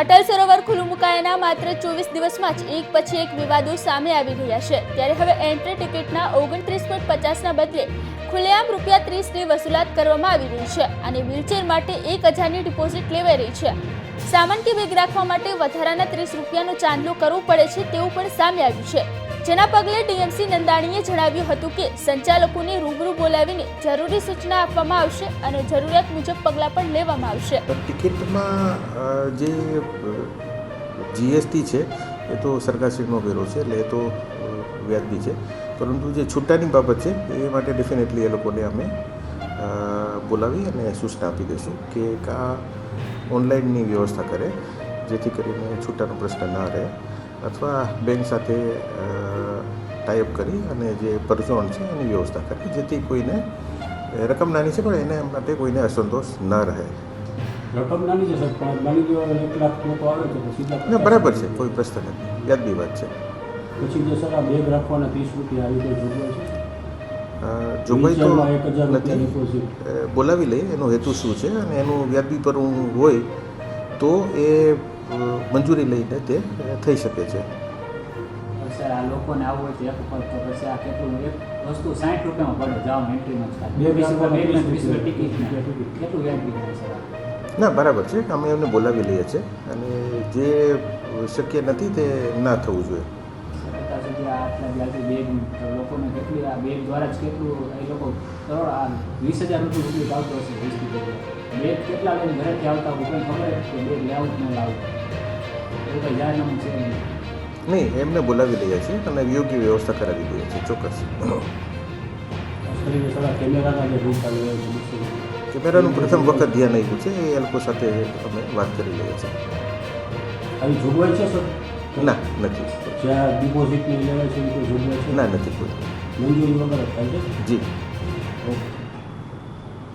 અટલ સરોવર ખુલ્લું મુકાયાના માત્ર ચોવીસ દિવસમાં જ એક પછી એક વિવાદો સામે આવી રહ્યા છે. ત્યારે હવે એન્ટ્રી ટિકિટના ઓગણત્રીસ પોઈન્ટ પચાસના બદલે ખુલ્લેઆમ રૂપિયા ત્રીસની વસૂલાત કરવામાં આવી રહી છે અને વ્હીલચેર માટે એક હજારની ડિપોઝિટ લેવાઈ રહી છે. સામાન કે બેગ રાખવા માટે વધારાના ત્રીસ રૂપિયાનો ચાંદલો કરવો પડે છે તેવું પણ સામે આવ્યું છે. જેના પગલે ડીએમસી નંદાણીએ જણાવ્યું હતું કે સંચાલકોને રૂબરૂ બોલાવીને જરૂરી સૂચના આપવામાં આવશે અને જરૂરિયાત મુજબ પગલાં પણ લેવામાં આવશે. ટિકિટમાં જે જીએસટી છે, એ તો સરકારશ્રીનો વેરો છે, એટલે એ તો વ્યાજબી છે. પરંતુ જે છૂટાની બાબત છે, એ માટે ડેફિનેટલી એ લોકોને અમે બોલાવી અને સૂચના આપી દઈશું કે આ ઓનલાઈનની વ્યવસ્થા કરે, જેથી કરીને છૂટાનો પ્રશ્ન ના રહે. અથવા બેંક સાથે ટાઈઅપ કરી અને જે પરચોણ છે એની વ્યવસ્થા કરી જેથી કોઈને રકમ નાની છે પણ એને માટે કોઈને અસંતોષ ન રહે. રકમ નાની છે પણ માની લો એક લાખ લોકો આવે તો સીધા ના બરાબર છે કોઈ પ્રશ્ન નથી. વ્યાજબી વાત છે. પછી જે સર આ બેગ રાખવાના ત્રીસ રૂપિયા આવી રીતે જોગવાઈ છે? જોગવાઈ તો નથી. બોલાવી લઈ એનો હેતુ શું છે અને એનું વ્યાજબી પર હોય તો એ મંજૂરી લઈને તે થઈ શકે છે. સર આ લોકોને આવવું હોય તો એક ઉપર તો પછી આ કેટલું એક વસ્તુ સાઠ રૂપિયામાં પડે જાઓ એન્ટ્રીમાં બે બે વીસ વીસ ટિકિટ. કેટલું વ્યાજબી થાય સર ના બરાબર છે. અમે એમને બોલાવી લઈએ છીએ. અને જે શક્ય નથી તે ના થવું જોઈએ. અત્યાર સુધી આટલા વ્યાજબી બેગ લોકોને કેટલી આ બેગ દ્વારા જ કેટલું એ લોકો કરોડ આ વીસ હજાર રૂપિયા સુધી આવતો હશે વીસ રૂપિયા બેગ કેટલા લઈને ઘરેથી આવતા હોય ખબર બેગ લાવું જ ન લાવું. એવું કંઈ જાહેરનામું છે નહીં. નહીં એમને બોલાવી લઈએ છીએ. અને યોગ્ય વ્યવસ્થા કરાવી દઈએ છીએ ચોક્કસ. કેમેરાના પ્રથમ વખત ધ્યાન આવ્યું છે એ લોકો સાથે અમે વાત કરી લઈએ છીએ. જોગવાઈ છે સર ના નથી. જ્યાં ડિપોઝિટની લેવાય છે જોગવાઈ છે? ના નથી કોઈ. મંજૂરી વગર થાય છે? જી. ઓકે.